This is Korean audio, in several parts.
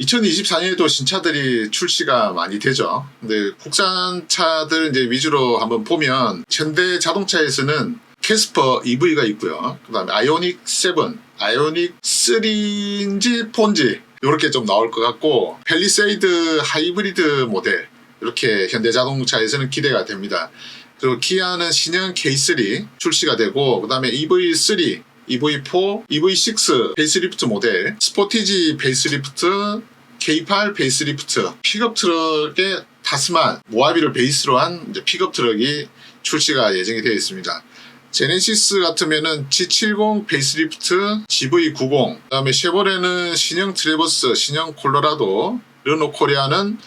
2024년에도 신차들이 출시가 많이 되죠. 근데 국산차들 이제 위주로 한번 보면 현대 자동차에서는 캐스퍼 EV가 있고요. 그다음에 아이오닉 7, 아이오닉 3인지 4인지 이렇게 좀 나올 것 같고 펠리세이드 하이브리드 모델 이렇게 현대 자동차에서는 기대가 됩니다. 그리고 기아는 신형 K3 출시가 되고 그다음에 EV3 EV4, EV6 베이스리프트 모델, 스포티지 베이스리프트, K8 베이스리프트, 픽업 트럭의 타스만, 모하비를 베이스로 한 픽업 트럭이 출시가 예정이 되어 있습니다. 제네시스 같으면은 G70 베이스리프트, GV90, 그다음에 쉐보레는 신형 트레버스, 신형 콜로라도, 르노 코리아는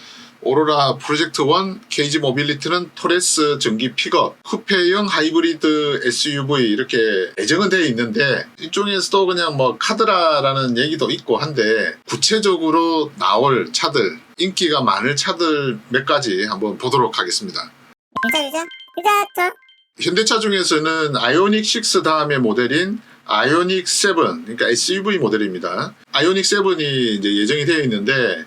오로라 프로젝트 1, 케이지 모빌리티는 토레스 전기 픽업, 쿠페형 하이브리드 SUV 이렇게 예정은 되어 있는데 이쪽에서도 그냥 뭐 카드라라는 얘기도 있고 한데 구체적으로 나올 차들, 인기가 많을 차들 몇 가지 한번 보도록 하겠습니다. 유자 유자 저 현대차 중에서는 아이오닉 6 다음의 모델인 아이오닉 7, 그러니까 SUV 모델입니다. 아이오닉 7이 이제 예정이 되어 있는데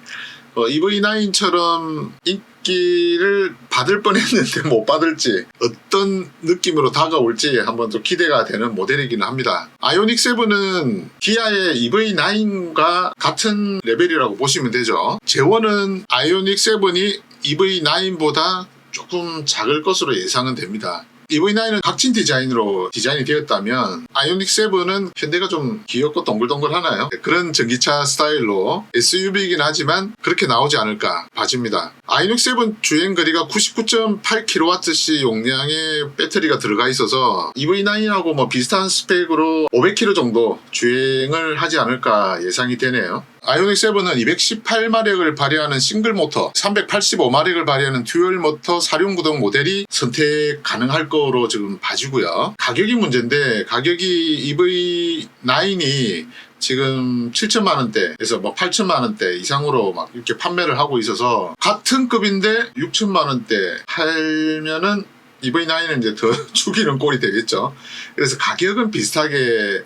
어, EV9처럼 인기를 받을 뻔했는데 못 받을지 어떤 느낌으로 다가올지 한번 좀 기대가 되는 모델이기는 합니다. 아이오닉 7은 기아의 EV9과 같은 레벨이라고 보시면 되죠. 재원은 아이오닉 7이 EV9보다 조금 작을 것으로 예상은 됩니다. EV9은 각진 디자인으로 디자인이 되었다면 아이오닉 7은 현대가 좀 귀엽고 동글동글하나요? 그런 전기차 스타일로 SUV이긴 하지만 그렇게 나오지 않을까 봐집니다. 아이오닉 7 주행 거리가 99.8kWh 용량의 배터리가 들어가 있어서 EV9하고 뭐 비슷한 스펙으로 500km 정도 주행을 하지 않을까 예상이 되네요. 아이오닉 7은 218마력을 발휘하는 싱글 모터, 385마력을 발휘하는 듀얼 모터 사륜 구동 모델이 선택 가능할 거로 지금 봐지고요. 가격이 문제인데 가격이 EV9이 지금 7천만 원대에서 뭐 8천만 원대 이상으로 막 이렇게 판매를 하고 있어서 같은 급인데 6천만 원대 하면은 EV9은 이제 더 죽이는 꼴이 되겠죠. 그래서 가격은 비슷하게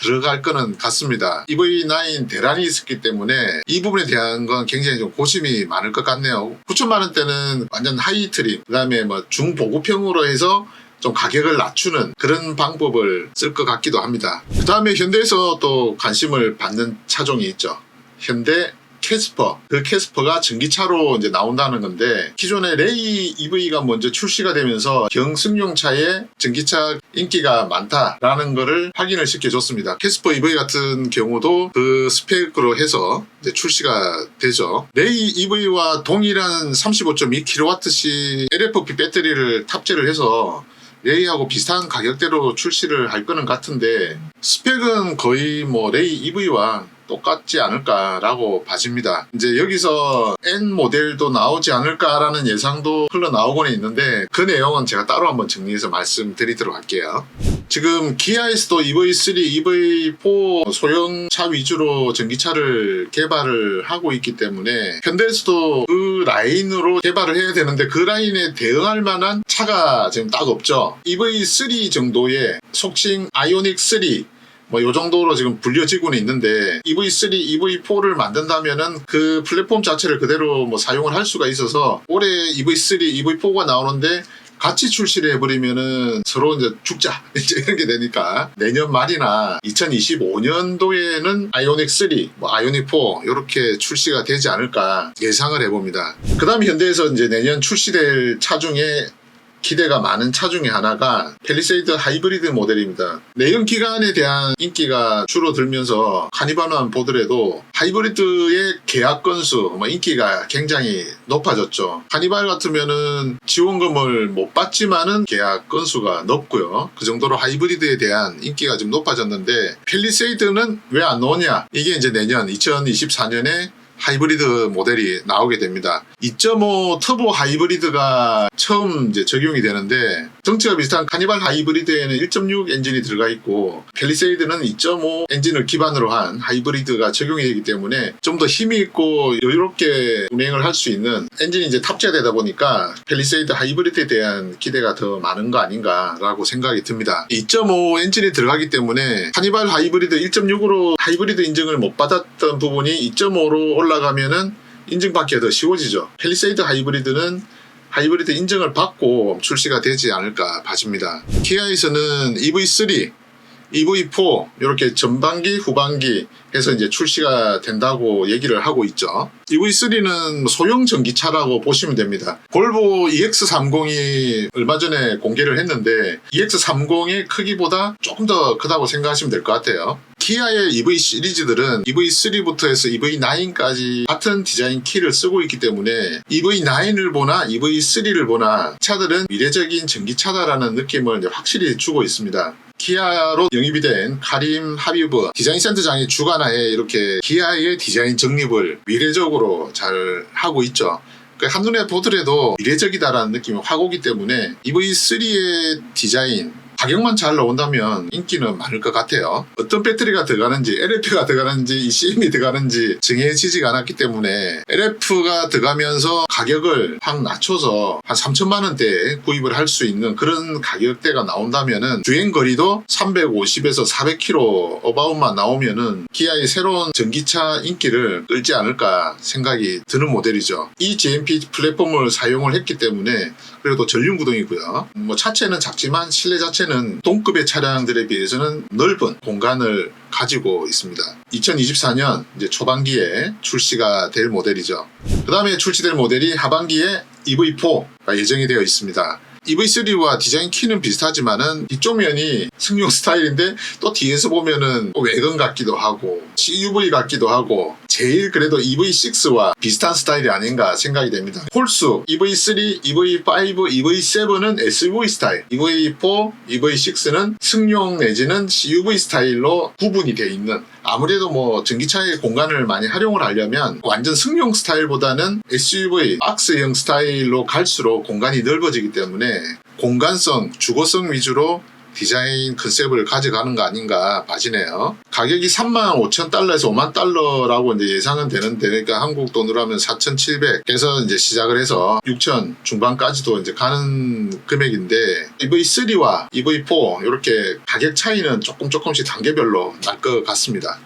들어갈 거는 같습니다. EV9 대란이 있었기 때문에 이 부분에 대한 건 굉장히 좀 고심이 많을 것 같네요. 9천만 원대는 완전 하이 트림, 그 다음에 뭐 중보급형으로 해서 좀 가격을 낮추는 그런 방법을 쓸 것 같기도 합니다. 그 다음에 현대에서 또 관심을 받는 차종이 있죠. 현대 캐스퍼. 그 캐스퍼가 전기차로 이제 나온다는 건데 기존의 레이 EV가 먼저 출시가 되면서 경승용차에 전기차 인기가 많다라는 거를 확인을 시켜줬습니다. 캐스퍼 EV 같은 경우도 그 스펙으로 해서 출시가 되죠. 레이 EV와 동일한 35.2kWh LFP 배터리를 탑재를 해서 레이하고 비슷한 가격대로 출시를 할 거는 같은데 스펙은 거의 뭐 레이 EV와 똑같지 않을까라고 봐집니다. 이제 여기서 N 모델도 나오지 않을까라는 예상도 흘러나오고는 있는데 그 내용은 제가 따로 한번 정리해서 말씀드리도록 할게요. 지금 기아에서도 EV3, EV4 소형차 위주로 전기차를 개발을 하고 있기 때문에 현대에서도 그 라인으로 개발을 해야 되는데 그 라인에 대응할 만한 차가 지금 딱 없죠. EV3 정도의 속칭 아이오닉 3 뭐 요 정도로 지금 불려지고는 있는데 EV3, EV4를 만든다면은 그 플랫폼 자체를 그대로 뭐 사용을 할 수가 있어서 올해 EV3, EV4가 나오는데 같이 출시를 해버리면은 서로 이제 죽자 이제 이런 게 되니까 내년 말이나 2025년도에는 아이오닉 3, 뭐 아이오닉 4 이렇게 출시가 되지 않을까 예상을 해봅니다. 그다음 현대에서 이제 내년 출시될 차 중에 기대가 많은 차 중에 하나가 펠리세이드 하이브리드 모델입니다. 내연 기관에 대한 인기가 줄어들면서 카니발만 보더라도 하이브리드의 계약 건수, 뭐 인기가 굉장히 높아졌죠. 카니발 같으면은 지원금을 못 받지만은 계약 건수가 높고요. 그 정도로 하이브리드에 대한 인기가 좀 높아졌는데 펠리세이드는 왜 안 나오냐? 이게 이제 내년 2024년에 하이브리드 모델이 나오게 됩니다. 2.5 터보 하이브리드가 처음 이제 적용이 되는데 정체가 비슷한 카니발 하이브리드에는 1.6 엔진이 들어가 있고 펠리세이드는 2.5 엔진을 기반으로 한 하이브리드가 적용이 되기 때문에 좀 더 힘이 있고 여유롭게 운행을 할 수 있는 엔진이 이제 탑재되다 보니까 펠리세이드 하이브리드에 대한 기대가 더 많은 거 아닌가라고 생각이 듭니다. 2.5 엔진이 들어가기 때문에 카니발 하이브리드 1.6으로 하이브리드 인증을 못 받았던 부분이 2.5로 올라 올라가면은 인증받기가 더 쉬워지죠. 펠리세이드 하이브리드는 하이브리드 인증을 받고 출시가 되지 않을까 봐집니다. 기아에서는 EV3, EV4 이렇게 전반기, 후반기 해서 이제 출시가 된다고 얘기를 하고 있죠. EV3는 소형 전기차라고 보시면 됩니다. 볼보 EX30이 얼마 전에 공개를 했는데 EX30의 크기보다 조금 더 크다고 생각하시면 될 것 같아요. 기아의 EV 시리즈들은 EV3부터 해서 EV9까지 같은 디자인 키를 쓰고 있기 때문에 EV9을 보나 EV3를 보나 차들은 미래적인 전기차다라는 느낌을 확실히 주고 있습니다. 기아로 영입이 된 카림 하비브 디자인 센터장이 주관하에 이렇게 기아의 디자인 정립을 미래적으로 잘 하고 있죠. 그 한눈에 보더라도 미래적이다라는 느낌이 확 오기 때문에 EV3의 디자인 가격만 잘 나온다면 인기는 많을 것 같아요. 어떤 배터리가 들어가는지, LF가 들어가는지, ECM이 들어가는지 정해지지가 않았기 때문에 LF가 들어가면서 가격을 확 낮춰서 한 3천만 원대에 구입을 할 수 있는 그런 가격대가 나온다면은 주행 거리도 350에서 400km 어바웃만 나오면은 기아의 새로운 전기차 인기를 끌지 않을까 생각이 드는 모델이죠. 이 GMP 플랫폼을 사용을 했기 때문에 그리고 또 전륜 구동이고요. 뭐 차체는 작지만 실내 자체는 동급의 차량들에 비해서는 넓은 공간을 가지고 있습니다. 2024년 이제 초반기에 출시가 될 모델이죠. 그 다음에 출시될 모델이 하반기에 EV4가 예정이 되어 있습니다. EV3와 디자인 키는 비슷하지만은 뒤쪽 면이 승용 스타일인데 또 뒤에서 보면은 또 외건 같기도 하고 CUV 같기도 하고 제일 그래도 EV6와 비슷한 스타일이 아닌가 생각이 됩니다. 홀수 EV3, EV5, EV7은 SUV 스타일, EV4, EV6는 승용 내지는 CUV 스타일로 구분이 되어 있는 아무래도 뭐 전기차의 공간을 많이 활용을 하려면 완전 승용 스타일보다는 SUV 박스형 스타일로 갈수록 공간이 넓어지기 때문에 공간성, 주거성 위주로 디자인 컨셉을 가져가는 거 아닌가 봐지네요. 가격이 3만 5천 달러에서 5만 달러라고 이제 예상은 되는데, 그러니까 한국 돈으로 하면 4,700에서 이제 시작을 해서 6천 중반까지도 이제 가는 금액인데, EV3와 EV4 이렇게 가격 차이는 조금 조금씩 단계별로 날 것 같습니다.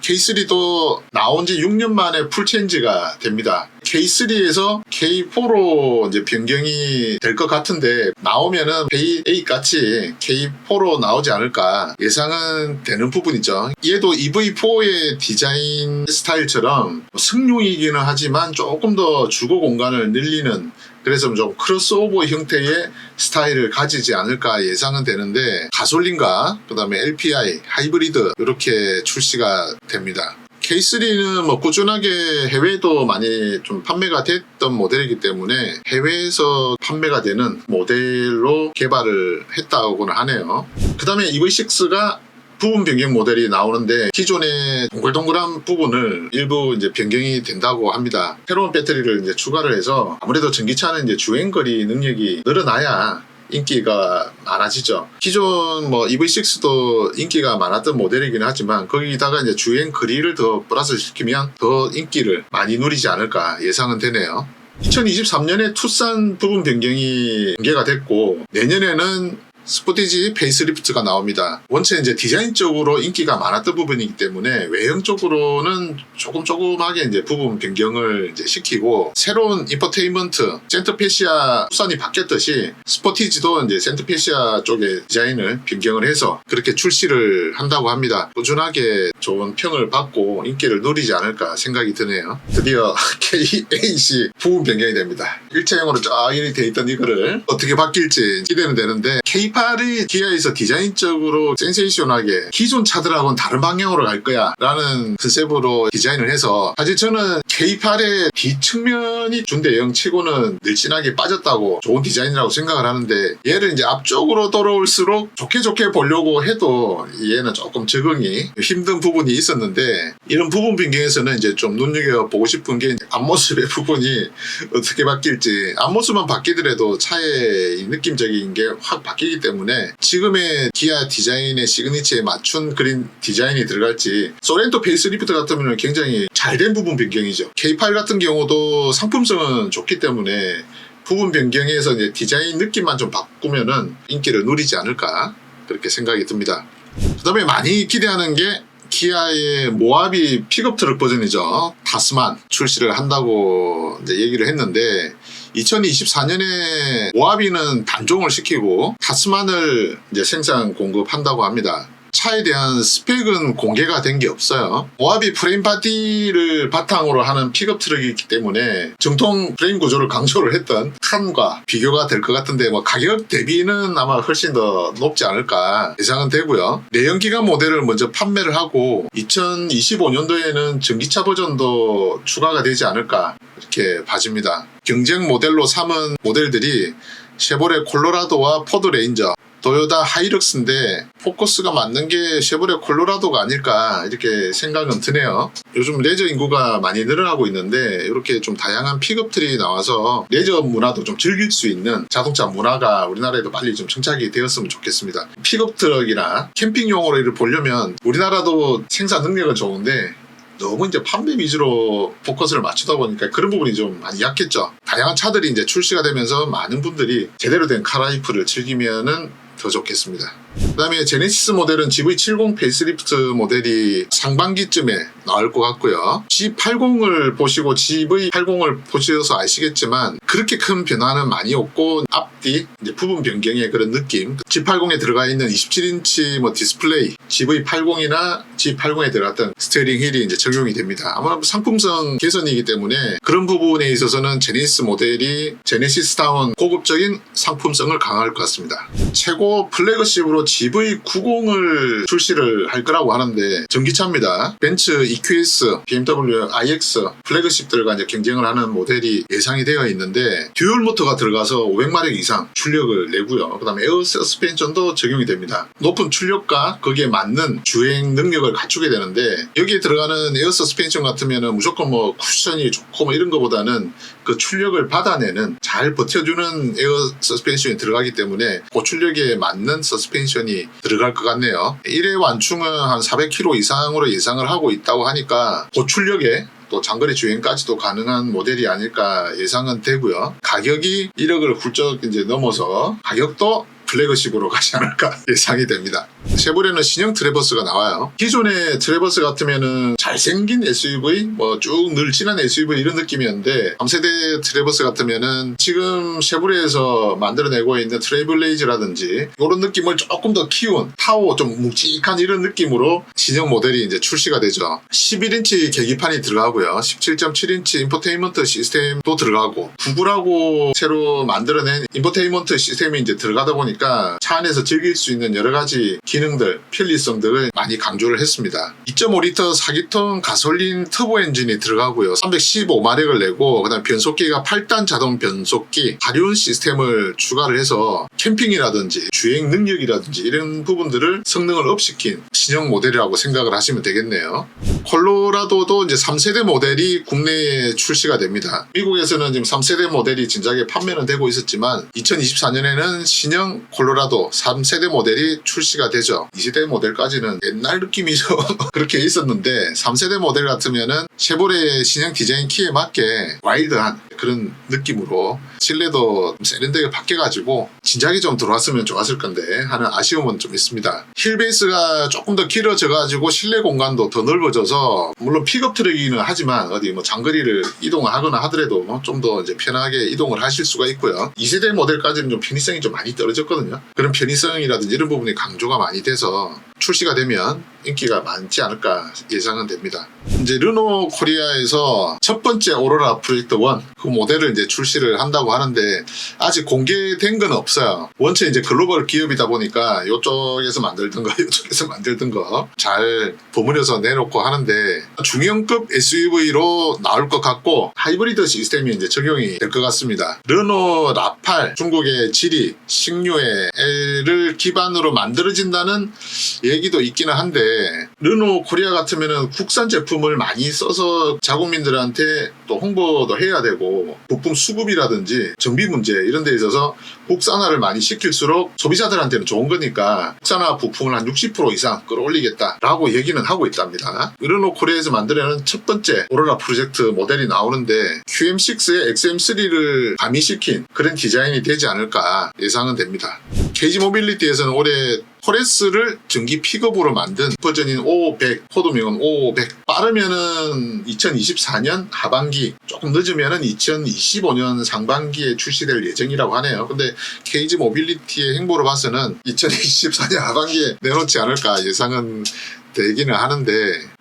K3도 나온 지 6년 만에 풀 체인지가 됩니다. K3에서 K4로 이제 변경이 될 것 같은데 나오면은 A 같이 K4로 나오지 않을까 예상은 되는 부분이죠. 얘도 EV4의 디자인 스타일처럼 승용이기는 하지만 조금 더 주거 공간을 늘리는 그래서 좀 크로스오버 형태의 스타일을 가지지 않을까 예상은 되는데 가솔린과 그다음에 LPI 하이브리드 이렇게 출시가 됩니다. K3는 뭐 꾸준하게 해외에도 많이 좀 판매가 됐던 모델이기 때문에 해외에서 판매가 되는 모델로 개발을 했다고는 하네요. 그 다음에 EV6가 부분 변경 모델이 나오는데 기존의 동글동글한 부분을 일부 이제 변경이 된다고 합니다. 새로운 배터리를 이제 추가를 해서 아무래도 전기차는 이제 주행거리 능력이 늘어나야 인기가 많아지죠. 기존 뭐 EV6도 인기가 많았던 모델이긴 하지만 거기다가 이제 주행 거리를 더 플러스 시키면 더 인기를 많이 누리지 않을까 예상은 되네요. 2023년에 투싼 부분 변경이 공개가 됐고 내년에는 스포티지 페이스리프트가 나옵니다. 원체 이제 디자인적으로 인기가 많았던 부분이기 때문에 외형적으로는 조금 조금하게 이제 부분 변경을 이제 시키고 새로운 인포테인먼트 센터페시아 수산이 바뀌었듯이 스포티지도 이제 센터페시아 쪽의 디자인을 변경을 해서 그렇게 출시를 한다고 합니다. 꾸준하게 좋은 평을 받고 인기를 누리지 않을까 생각이 드네요. 드디어 KAC 부분 변경이 됩니다. 일체형으로 쫙 이렇게 돼 있던 이거를 어떻게 바뀔지 기대는 되는데 K8 이 기아에서 디자인적으로 센세이션하게 기존 차들하고는 다른 방향으로 갈 거야 라는 컨셉으로 디자인을 해서 사실 저는 K8의 뒷측면이 준대형 치고는 늘씬하게 빠졌다고 좋은 디자인이라고 생각을 하는데 얘를 이제 앞쪽으로 돌아올수록 좋게 좋게 보려고 해도 얘는 조금 적응이 힘든 부분이 있었는데 이런 부분 변경에서는 이제 좀 눈여겨보고 싶은 게 앞모습의 부분이 어떻게 바뀔지 앞모습만 바뀌더라도 차의 이 느낌적인 게 확 바뀌기 때문에 지금의 기아 디자인의 시그니처에 맞춘 그린 디자인이 들어갈지 소렌토 페이스리프트 같으면 굉장히 잘된 부분 변경이죠. K8 같은 경우도 상품성은 좋기 때문에 부분 변경에서 이제 디자인 느낌만 좀 바꾸면은 인기를 누리지 않을까 그렇게 생각이 듭니다. 그다음에 많이 기대하는 게 기아의 모하비 픽업 트럭 버전이죠. 타스만 출시를 한다고 이제 얘기를 했는데 2024년에 모하비는 단종을 시키고 타스만을 이제 생산 공급한다고 합니다. 차에 대한 스펙은 공개가 된 게 없어요. 모하비 프레임 바디를 바탕으로 하는 픽업 트럭이기 때문에 정통 프레임 구조를 강조를 했던 칸과 비교가 될 것 같은데 뭐 가격 대비는 아마 훨씬 더 높지 않을까 예상은 되고요. 내연기관 모델을 먼저 판매를 하고 2025년도에는 전기차 버전도 추가가 되지 않을까 이렇게 봐집니다. 경쟁 모델로 삼은 모델들이 쉐보레 콜로라도와 포드 레인저 도요타 하이럭스인데 포커스가 맞는 게 쉐보레 콜로라도가 아닐까 이렇게 생각은 드네요. 요즘 레저 인구가 많이 늘어나고 있는데 이렇게 좀 다양한 픽업들이 나와서 레저 문화도 좀 즐길 수 있는 자동차 문화가 우리나라에도 빨리 좀 정착이 되었으면 좋겠습니다. 픽업 트럭이나 캠핑용으로 이를 보려면 우리나라도 생산 능력은 좋은데 너무 이제 판매 위주로 포커스를 맞추다 보니까 그런 부분이 좀 많이 약했죠. 다양한 차들이 이제 출시가 되면서 많은 분들이 제대로 된 카라이프를 즐기면은 더 좋겠습니다. 그다음에 제네시스 모델은 GV70 페이스리프트 모델이 상반기쯤에 나올 것 같고요. G80을 보시고 GV80을 보셔서 아시겠지만 그렇게 큰 변화는 많이 없고 앞뒤 부분 변경의 그런 느낌. G80에 들어가 있는 27인치 뭐 디스플레이 GV80이나 G80에 들어갔던 스티어링 휠이 이제 적용이 됩니다. 아마 상품성 개선이기 때문에 그런 부분에 있어서는 제네시스 모델이 제네시스다운 고급적인 상품성을 강화할 것 같습니다. 최고 플래그십으로 GV90을 출시를 할 거라고 하는데 전기차입니다. 벤츠 EQS, BMW iX 플래그십들과 이제 경쟁을 하는 모델이 예상이 되어 있는데 듀얼 모터가 들어가서 500마력 이상 출력을 내고요. 그다음에 에어 서스펜션도 적용이 됩니다. 높은 출력과 거기에 맞는 주행 능력을 갖추게 되는데 여기에 들어가는 에어 서스펜션 같으면은 무조건 뭐 쿠션이 좋고 뭐 이런 거보다는 그 출력을 받아내는 잘 버텨주는 에어 서스펜션이 들어가기 때문에 고출력에 맞는 서스펜션 이 들어갈 것 같네요. 1회 완충은 한 400km 이상으로 예상을 하고 있다고 하니까 고출력에 또 장거리 주행까지도 가능한 모델이 아닐까 예상은 되고요. 가격이 1억을 훌쩍 이제 넘어서 가격도 플래그십으로 가지 않을까 예상이 됩니다. 쉐보레는 신형 트래버스가 나와요. 기존의 트래버스 같으면은 잘생긴 SUV, 뭐 쭉 늘진한 SUV 이런 느낌이었는데 3세대 트래버스 같으면은 지금 쉐보레에서 만들어내고 있는 트레이블레이즈라든지 이런 느낌을 조금 더 키운 타워 좀 묵직한 이런 느낌으로 신형 모델이 이제 출시가 되죠. 11인치 계기판이 들어가고요. 17.7인치 인포테인먼트 시스템도 들어가고 구글하고 새로 만들어낸 인포테인먼트 시스템이 이제 들어가다 보니까 차 안에서 즐길 수 있는 여러 가지 기능들, 편리성 등을 많이 강조를 했습니다. 2.5리터 4기통 가솔린 터보 엔진이 들어가고요. 315마력을 내고 그다음 변속기가 8단 자동 변속기, 가륜 시스템을 추가를 해서 캠핑이라든지 주행 능력이라든지 이런 부분들을 성능을 업시킨 신형 모델이라고 생각을 하시면 되겠네요. 콜로라도도 이제 3세대 모델이 국내에 출시가 됩니다. 미국에서는 지금 3세대 모델이 진작에 판매는 되고 있었지만 2024년에는 신형 콜로라도 3세대 모델이 출시가 되죠. 2세대 모델까지는 옛날 느낌이죠. 그렇게 있었는데 3세대 모델 같으면은 쉐보레의 신형 디자인 키에 맞게 와일드한 그런 느낌으로 실내도 좀 세련되게 바뀌어가지고 진작에 좀 들어왔으면 좋았을 건데 하는 아쉬움은 좀 있습니다. 힐 베이스가 조금 더 길어져가지고 실내 공간도 더 넓어져서 물론 픽업 트럭이기는 하지만 어디 뭐 장거리를 이동을 하거나 하더라도 뭐 좀 더 이제 편하게 이동을 하실 수가 있고요. 2세대 모델까지는 좀 편의성이 좀 많이 떨어졌거든요. 그런 편의성이라든지 이런 부분이 강조가 많이 돼서 출시가 되면 인기가 많지 않을까 예상은 됩니다. 이제 르노 코리아에서 첫 번째 오로라 프로젝트 1 그 모델을 이제 출시를 한다고 하는데 아직 공개된 건 없어요. 원체 이제 글로벌 기업이다 보니까 이쪽에서 만들던 거, 이쪽에서 만들던 거 잘 버무려서 내놓고 하는데 중형급 SUV로 나올 것 같고 하이브리드 시스템이 이제 적용이 될 것 같습니다. 르노 라팔 중국의 지리 식류에를 기반으로 만들어진다는 얘기도 있기는 한데 르노 코리아 같으면은 국산 제품을 많이 써서 자국민들한테 또 홍보도 해야 되고 부품 수급이라든지 정비 문제 이런 데 있어서 국산화를 많이 시킬수록 소비자들한테는 좋은 거니까 국산화 부품을 한 60% 이상 끌어올리겠다라고 얘기는 하고 있답니다. 르노 코리아에서 만들어낸 첫 번째 오로라 프로젝트 모델이 나오는데 QM6에 XM3를 가미시킨 그런 디자인이 되지 않을까 예상은 됩니다. KG 모빌리티에서는 올해 포레스를 전기 픽업으로 만든 버전인 500, 코드명은 500. 빠르면은 2024년 하반기, 조금 늦으면은 2025년 상반기에 출시될 예정이라고 하네요. 근데 케이지 모빌리티의 행보를 봐서는 2024년 하반기에 내놓지 않을까 예상은 되기는 하는데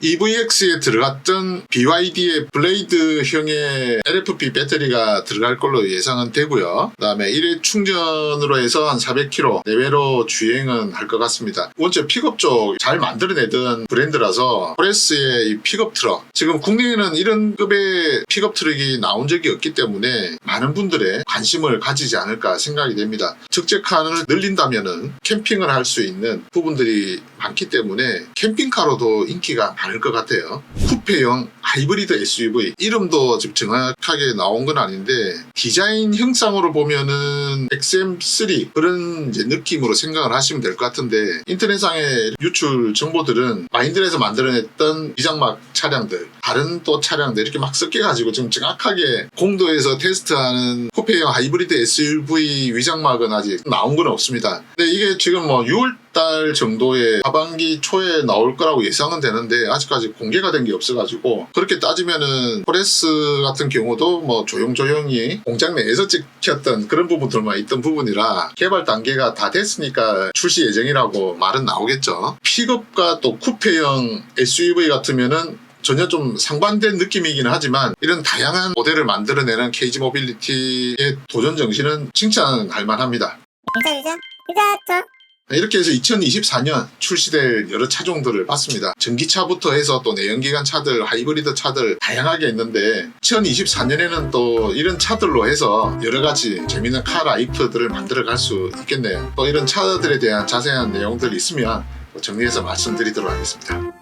EVX에 들어갔던 BYD의 블레이드형의 LFP 배터리가 들어갈 걸로 예상은 되고요. 그다음에 1회 충전으로 해서 한 400km 내외로 주행은 할 것 같습니다. 원체 픽업 쪽 잘 만들어내던 브랜드라서 포레스의 이 픽업 트럭 지금 국내에는 이런 급의 픽업 트럭이 나온 적이 없기 때문에 많은 분들의 관심을 가지지 않을까 생각이 됩니다. 적재칸을 늘린다면은 캠핑을 할 수 있는 부분들이 많기 때문에 캠핑 카로도 인기가 많을 것 같아요. 쿠페형 하이브리드 SUV 이름도 지금 정확하게 나온 건 아닌데 디자인 형상으로 보면은 XM3 그런 느낌으로 생각을 하시면 될 것 같은데 인터넷상의 유출 정보들은 마인드에서 만들어냈던 비장막 차량들 다른 또 차량들 이렇게 막 섞여가지고 지금 정확하게 공도에서 테스트하는 쿠페형 하이브리드 SUV 위장막은 아직 나온 건 없습니다. 근데 이게 지금 뭐 6월 달 정도에 하반기 초에 나올 거라고 예상은 되는데 아직까지 공개가 된 게 없어가지고 그렇게 따지면은 포레스 같은 경우도 뭐 조용조용히 공장 내에서 찍혔던 그런 부분들만 있던 부분이라 개발 단계가 다 됐으니까 출시 예정이라고 말은 나오겠죠. 픽업과 또 쿠페형 SUV 같으면은 전혀 좀 상반된 느낌이기는 하지만 이런 다양한 모델을 만들어내는 케이지 모빌리티의 도전 정신은 칭찬할 만합니다. 인터뷰죠? 그렇죠. 이렇게 해서 2024년 출시될 여러 차종들을 봤습니다. 전기차부터 해서 또 내연기관 차들, 하이브리드 차들 다양하게 있는데 2024년에는 또 이런 차들로 해서 여러 가지 재미있는 카 라이프들을 만들어 갈 수 있겠네요. 또 이런 차들에 대한 자세한 내용들 있으면 정리해서 말씀드리도록 하겠습니다.